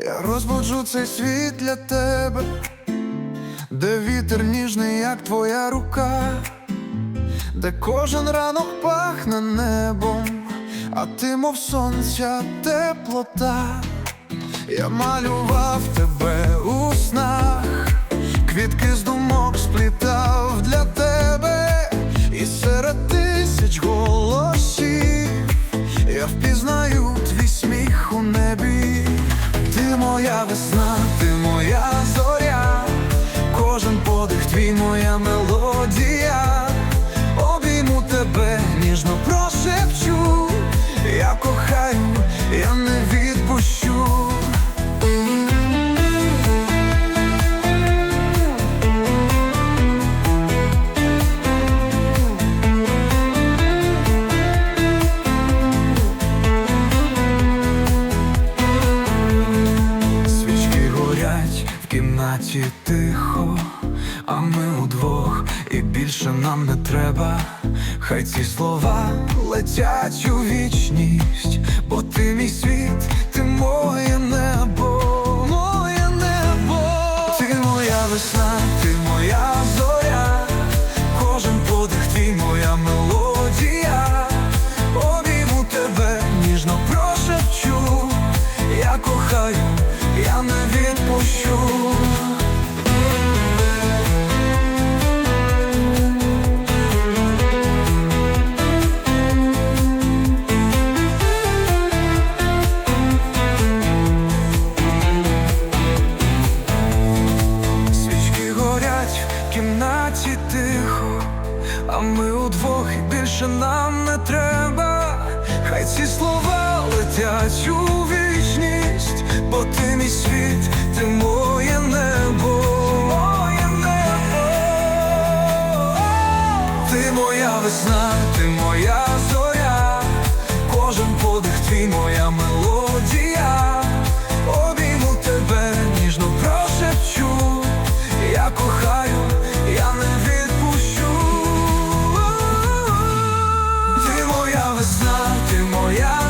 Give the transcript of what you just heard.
Я розбуджу цей світ для тебе, де вітер ніжний, як твоя рука, де кожен ранок пахне небом, а ти, мов сонця, теплота. Я малював тебе у снах, квітки з думок сплітав моя весна, ти моя зоря, кожен подих твій моя мелодія. В кімнаті тихо, а ми удвох, і більше нам не треба. Хай ці слова летять у вічність, бо ти мій світ, ти моє небо, моє небо, ти моя весна, ти моя зоря, кімнаті тихо, а ми удвох і більше нам не треба. Хай ці слова летять моя весна, ти моя зоря, кожен подих твій моя мелодія, обійму тебе, ніжно прошепчу, я кохаю, я не відпущу, ти моя весна, ти моя.